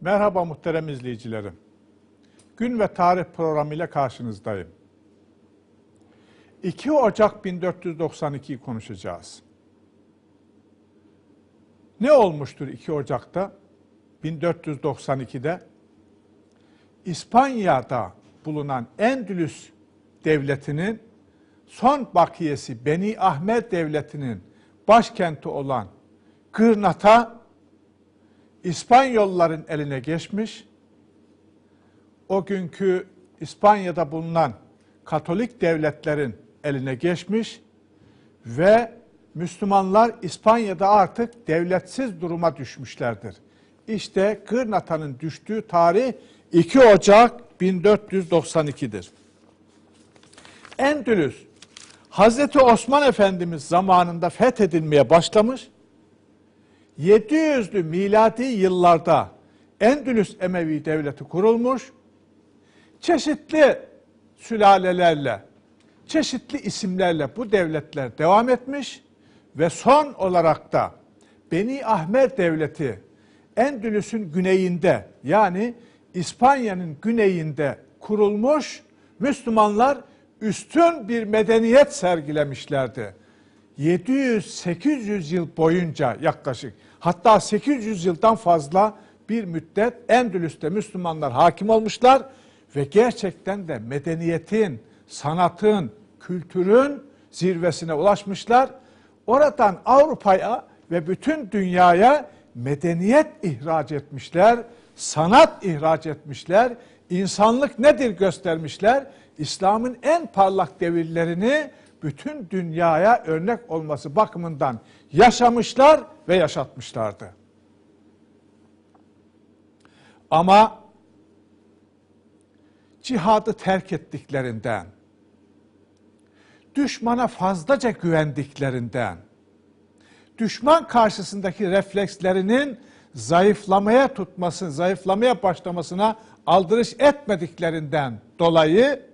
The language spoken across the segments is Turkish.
Merhaba muhterem izleyicilerim. Gün ve tarih programıyla karşınızdayım. 2 Ocak 1492'yi konuşacağız. Ne olmuştur 2 Ocak'ta? 1492'de İspanya'da bulunan Endülüs devletinin son bakiyesi Beni Ahmet devletinin başkenti olan Gırnat'a İspanyolların eline geçmiş. O günkü İspanya'da bulunan Katolik devletlerin eline geçmiş ve Müslümanlar İspanya'da artık devletsiz duruma düşmüşlerdir. İşte Gırnata'nın düştüğü tarih 2 Ocak 1492'dir. Endülüs, Hazreti Osman Efendimiz zamanında fethedilmeye başlamış. 700'lü miladi yıllarda Endülüs Emevi Devleti kurulmuş. Çeşitli sülalelerle, çeşitli isimlerle bu devletler devam etmiş ve son olarak da Beni Ahmer Devleti Endülüs'ün güneyinde yani İspanya'nın güneyinde kurulmuş Müslümanlar üstün bir medeniyet sergilemişlerdi. 700-800 yıl boyunca yaklaşık hatta 800 yıldan fazla bir müddet Endülüs'te Müslümanlar hakim olmuşlar ve gerçekten de medeniyetin, sanatın, kültürün zirvesine ulaşmışlar. Oradan Avrupa'ya ve bütün dünyaya medeniyet ihraç etmişler, sanat ihraç etmişler, insanlık nedir göstermişler. İslam'ın en parlak devirlerini bütün dünyaya örnek olması bakımından yaşamışlar ve yaşatmışlardı. Ama cihadı terk ettiklerinden, düşmana fazlaca güvendiklerinden, düşman karşısındaki reflekslerinin zayıflamaya tutması, zayıflamaya başlamasına aldırış etmediklerinden dolayı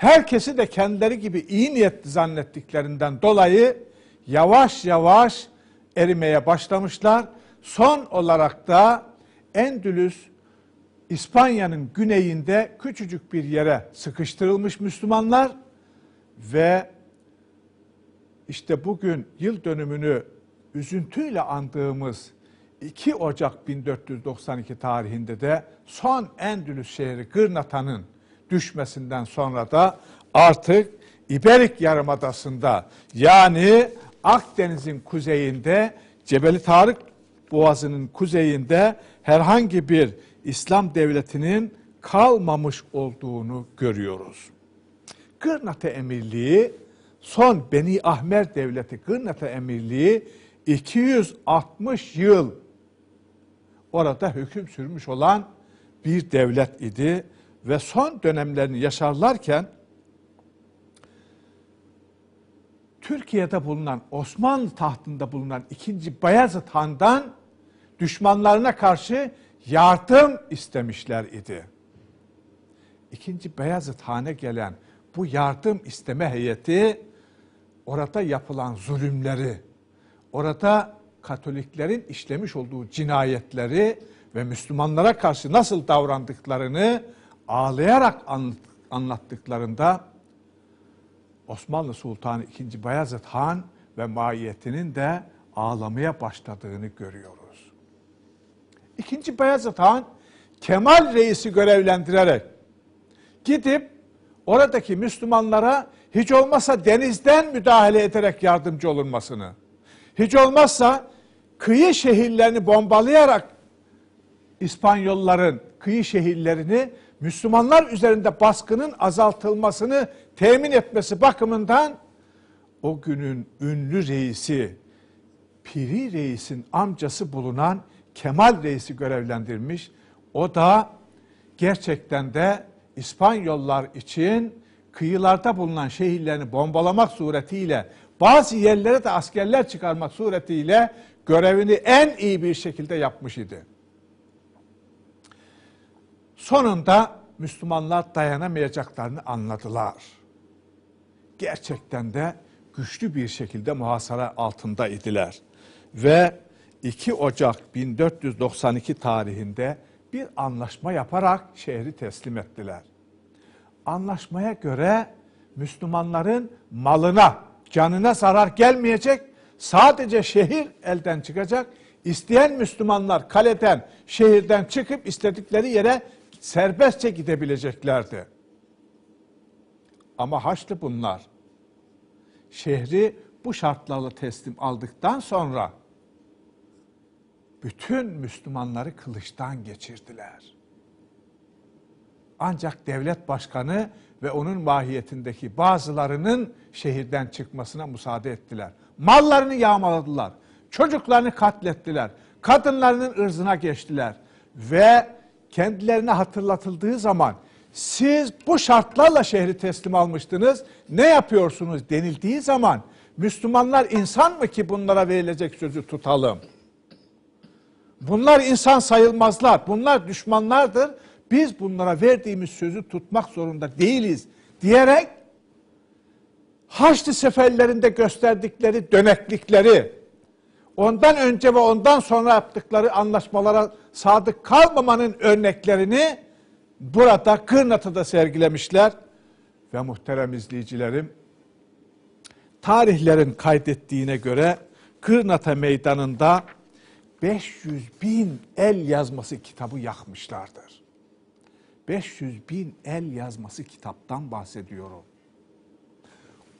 herkesi de kendileri gibi iyi niyetli zannettiklerinden dolayı yavaş yavaş erimeye başlamışlar. Son olarak da Endülüs İspanya'nın güneyinde küçücük bir yere sıkıştırılmış Müslümanlar ve işte bugün yıl dönümünü üzüntüyle andığımız 2 Ocak 1492 tarihinde de son Endülüs şehri Gırnata'nın düşmesinden sonra da artık İberik Yarımadası'nda yani Akdeniz'in kuzeyinde Cebeli Tarık Boğazı'nın kuzeyinde herhangi bir İslam devletinin kalmamış olduğunu görüyoruz. Gırnata Emirliği son Beni Ahmer Devleti Gırnata Emirliği 260 yıl orada hüküm sürmüş olan bir devlet idi ve son dönemlerini yaşarlarken Türkiye'de bulunan Osmanlı tahtında bulunan 2. Bayezid Han'dan düşmanlarına karşı yardım istemişler idi. 2. Beyazıt Han'a gelen bu yardım isteme heyeti orada yapılan zulümleri, orada Katoliklerin işlemiş olduğu cinayetleri ve Müslümanlara karşı nasıl davrandıklarını ağlayarak anlattıklarında Osmanlı Sultanı II. Bayezid Han ve maiyetinin de ağlamaya başladığını görüyoruz. İkinci Bayezid Han Kemal Reis'i görevlendirerek gidip oradaki Müslümanlara hiç olmazsa denizden müdahale ederek yardımcı olunmasını, hiç olmazsa kıyı şehirlerini bombalayarak İspanyolların kıyı şehirlerini Müslümanlar üzerinde baskının azaltılmasını temin etmesi bakımından o günün ünlü reisi Piri Reis'in amcası bulunan Kemal Reis'i görevlendirmiş. O da gerçekten de İspanyollar için kıyılarda bulunan şehirlerini bombalamak suretiyle bazı yerlere de askerler çıkarmak suretiyle görevini en iyi bir şekilde yapmış idi. Sonunda Müslümanlar dayanamayacaklarını anladılar. Gerçekten de güçlü bir şekilde muhasara altında idiler. Ve 2 Ocak 1492 tarihinde bir anlaşma yaparak şehri teslim ettiler. Anlaşmaya göre Müslümanların malına, canına zarar gelmeyecek, sadece şehir elden çıkacak. İsteyen Müslümanlar kaleden, şehirden çıkıp istedikleri yere serbestçe gidebileceklerdi. Ama Haçlı bunlar. Şehri bu şartlarla teslim aldıktan sonra bütün Müslümanları kılıçtan geçirdiler. Ancak devlet başkanı ve onun mahiyetindeki bazılarının şehirden çıkmasına müsaade ettiler. Mallarını yağmaladılar. Çocuklarını katlettiler. Kadınlarının ırzına geçtiler. Ve kendilerine hatırlatıldığı zaman siz bu şartlarla şehri teslim almıştınız. Ne yapıyorsunuz denildiği zaman Müslümanlar insan mı ki bunlara verilecek sözü tutalım? Bunlar insan sayılmazlar. Bunlar düşmanlardır. Biz bunlara verdiğimiz sözü tutmak zorunda değiliz diyerek Haçlı seferlerinde gösterdikleri döneklikleri, ondan önce ve ondan sonra yaptıkları anlaşmalara sadık kalmamanın örneklerini burada Kırnat'ta sergilemişler. Ve muhterem izleyicilerim, tarihlerin kaydettiğine göre Kırnata meydanında 500 bin el yazması kitabı yakmışlardır. 500 bin el yazması kitaptan bahsediyorum.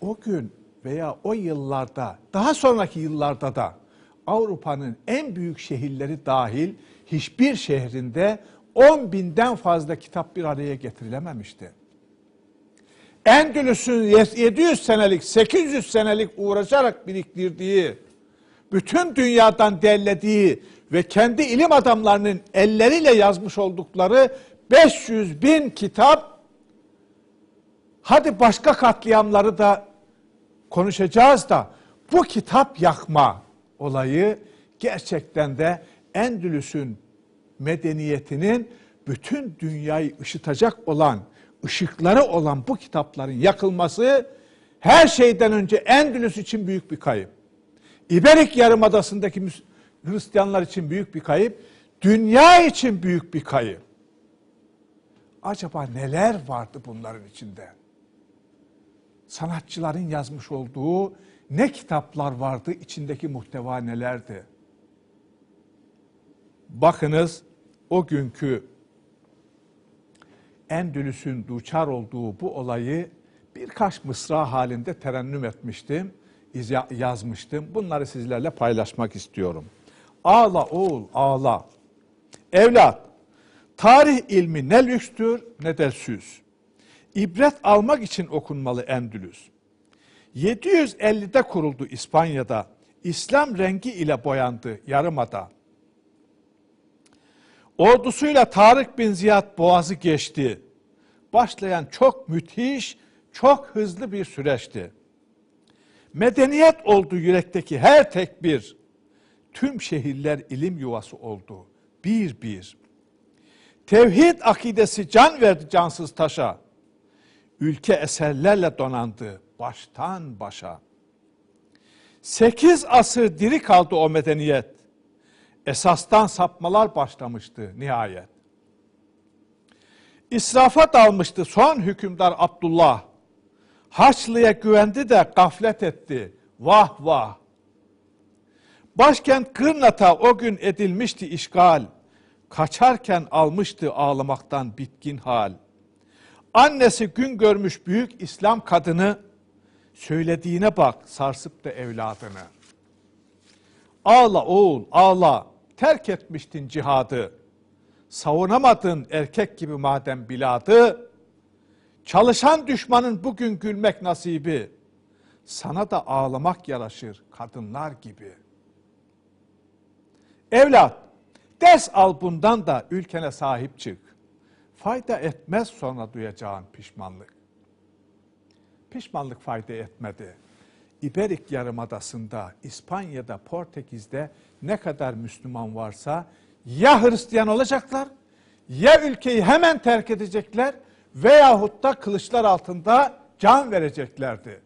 O gün veya o yıllarda, daha sonraki yıllarda da Avrupa'nın en büyük şehirleri dahil hiçbir şehrinde 10 binden fazla kitap bir araya getirilememişti. Endülüs'ün 700 senelik, 800 senelik uğraşarak biriktirdiği, bütün dünyadan derlediği ve kendi ilim adamlarının elleriyle yazmış oldukları 500 bin kitap, hadi başka katliamları da konuşacağız da bu kitap yakma olayı gerçekten de Endülüs'ün medeniyetinin bütün dünyayı ışıtacak olan, ışıkları olan bu kitapların yakılması her şeyden önce Endülüs için büyük bir kayıp. İberik Yarımadası'ndaki Hristiyanlar için büyük bir kayıp, dünya için büyük bir kayıp. Acaba neler vardı bunların içinde? Sanatçıların yazmış olduğu ne kitaplar vardı, içindeki muhteva nelerdi? Bakınız o günkü Endülüs'ün duçar olduğu bu olayı birkaç mısra halinde terennüm etmiştim, yazmıştım. Bunları sizlerle paylaşmak istiyorum. Ağla oğul ağla. Evlat, tarih ilmi ne lükstür ne de süs. İbret almak için okunmalı Endülüs. 750'de kuruldu İspanya'da. İslam rengi ile boyandı Yarımada. Ordusuyla Tarık bin Ziyad Boğaz'ı geçti. Başlayan çok müthiş, çok hızlı bir süreçti. Medeniyet oldu yürekteki her tek bir. Tüm şehirler ilim yuvası oldu. Bir bir. Tevhid akidesi can verdi cansız taşa. Ülke eserlerle donandı baştan başa. Sekiz asır diri kaldı o medeniyet. Esastan sapmalar başlamıştı nihayet. İsrafa dalmıştı son hükümdar Abdullah. Haçlı'ya güvendi de gaflet etti. Vah vah. Başkent Kırnat'a o gün edilmişti işgal. Kaçarken almıştı ağlamaktan bitkin hal. Annesi gün görmüş büyük İslam kadını, söylediğine bak sarsıp da evladını. Ağla oğul ağla, terk etmiştin cihadı. Savunamadın erkek gibi madem biladı, Çalışan düşmanın bugün gülmek nasibi. Sana da ağlamak yaraşır kadınlar gibi. Evlat, ders al bundan da ülkene sahip çık. Fayda etmez sonra duyacağın pişmanlık. Pişmanlık fayda etmedi. İberik Yarımadası'nda, İspanya'da, Portekiz'de ne kadar Müslüman varsa ya Hristiyan olacaklar ya ülkeyi hemen terk edecekler veyahut da kılıçlar altında can vereceklerdi.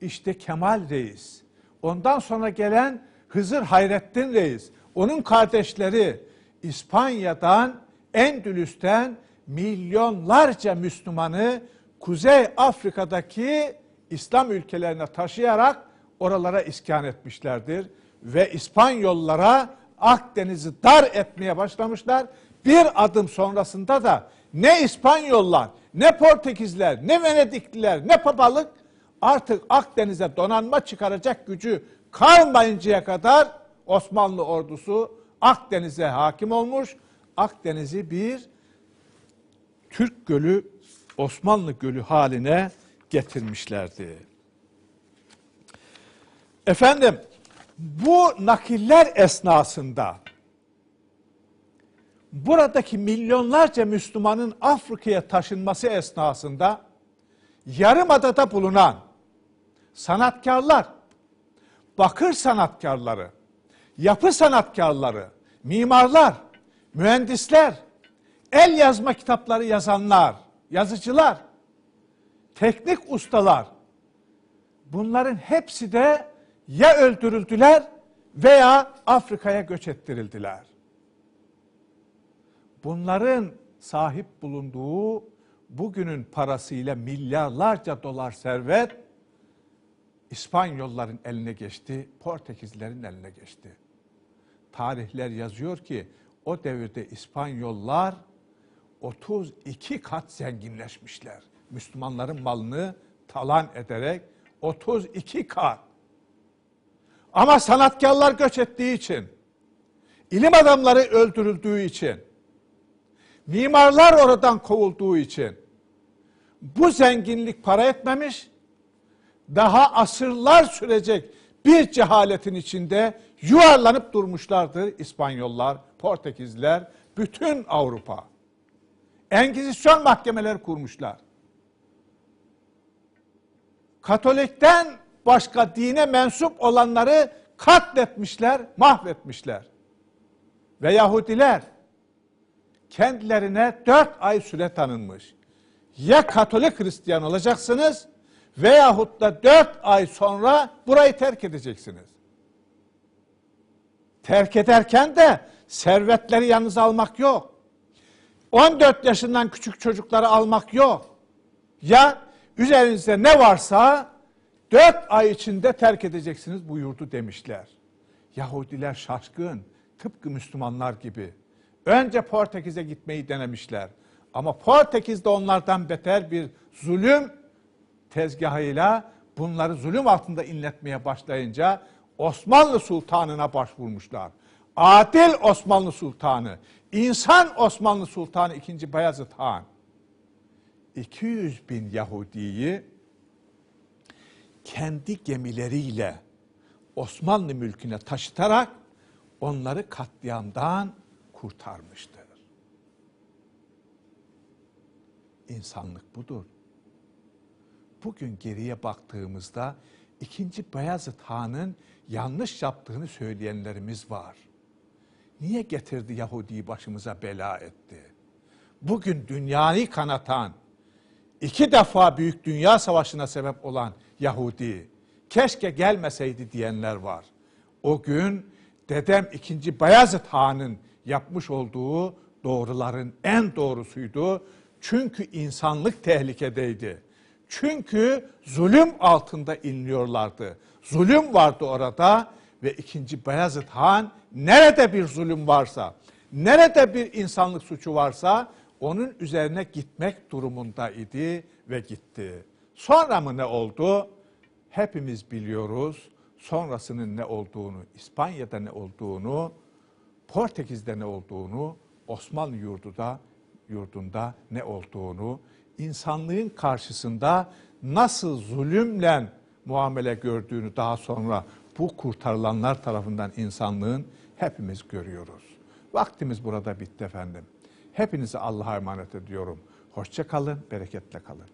İşte Kemal Reis, ondan sonra gelen Hızır Hayrettin Reis, onun kardeşleri İspanya'dan, Endülüs'ten milyonlarca Müslümanı Kuzey Afrika'daki İslam ülkelerine taşıyarak oralara iskan etmişlerdir. Ve İspanyollara Akdeniz'i dar etmeye başlamışlar. Bir adım sonrasında da ne İspanyollar, ne Portekizler, ne Venedikliler, ne papalık artık Akdeniz'e donanma çıkaracak gücü kalmayıncaya kadar Osmanlı ordusu Akdeniz'e hakim olmuş. Akdeniz'i bir Türk Gölü, Osmanlı Gölü haline getirmişlerdi. Efendim, bu nakiller esnasında buradaki milyonlarca Müslümanın Afrika'ya taşınması esnasında Yarımada'da bulunan sanatkarlar, bakır sanatkarları, yapı sanatkarları, mimarlar, mühendisler, el yazma kitapları yazanlar, yazıcılar, teknik ustalar bunların hepsi de ya öldürüldüler veya Afrika'ya göç ettirildiler. Bunların sahip bulunduğu bugünün parasıyla milyarlarca dolar servet İspanyolların eline geçti, Portekizlerin eline geçti. Tarihler yazıyor ki o devirde İspanyollar 32 kat zenginleşmişler. Müslümanların malını talan ederek 32 kat. Ama sanatkarlar göç ettiği için, ilim adamları öldürüldüğü için, mimarlar oradan kovulduğu için bu zenginlik para etmemiş, daha asırlar sürecek bir cehaletin içinde yuvarlanıp durmuşlardır İspanyollar, Portekizler, bütün Avrupa. Engizisyon mahkemeleri kurmuşlar. Katolikten başka dine mensup olanları katletmişler, mahvetmişler. Ve Yahudiler kendilerine dört ay süre tanınmış. Ya Katolik Hristiyan olacaksınız veyahut da dört ay sonra burayı terk edeceksiniz. Terk ederken de servetleri yalnız almak yok. 14 yaşından küçük çocukları almak yok. Ya üzerinizde ne varsa dört ay içinde terk edeceksiniz bu yurdu demişler. Yahudiler şaşkın, tıpkı Müslümanlar gibi. Önce Portekiz'e gitmeyi denemişler. Ama Portekiz'de onlardan beter bir zulüm tezgahıyla bunları zulüm altında inletmeye başlayınca Osmanlı Sultanı'na başvurmuşlar. Adil Osmanlı Sultanı, insan Osmanlı Sultanı 2. Bayezid Han 200 bin Yahudi'yi kendi gemileriyle Osmanlı mülküne taşıtarak onları katliamdan kurtarmıştır. İnsanlık budur. Bugün geriye baktığımızda ikinci Beyazıt Han'ın yanlış yaptığını söyleyenlerimiz var. Niye getirdi Yahudi'yi başımıza bela etti? Bugün dünyayı kanatan, iki defa büyük dünya savaşına sebep olan Yahudi, keşke gelmeseydi diyenler var. O gün dedem 2. Bayezid Han'ın yapmış olduğu doğruların en doğrusuydu. Çünkü insanlık tehlikedeydi. Çünkü zulüm altında inliyorlardı. Zulüm vardı orada ve 2. Bayezid Han nerede bir zulüm varsa, nerede bir insanlık suçu varsa onun üzerine gitmek durumunda idi ve gitti. Sonra mı ne oldu? Hepimiz biliyoruz. Sonrasının ne olduğunu, İspanya'da ne olduğunu, Portekiz'de ne olduğunu, Osmanlı yurduda, yurdunda ne olduğunu, insanlığın karşısında nasıl zulümle muamele gördüğünü daha sonra bu kurtarılanlar tarafından insanlığın hepimiz görüyoruz. Vaktimiz burada bitti efendim. Hepinizi Allah'a emanet ediyorum. Hoşça kalın, bereketle kalın.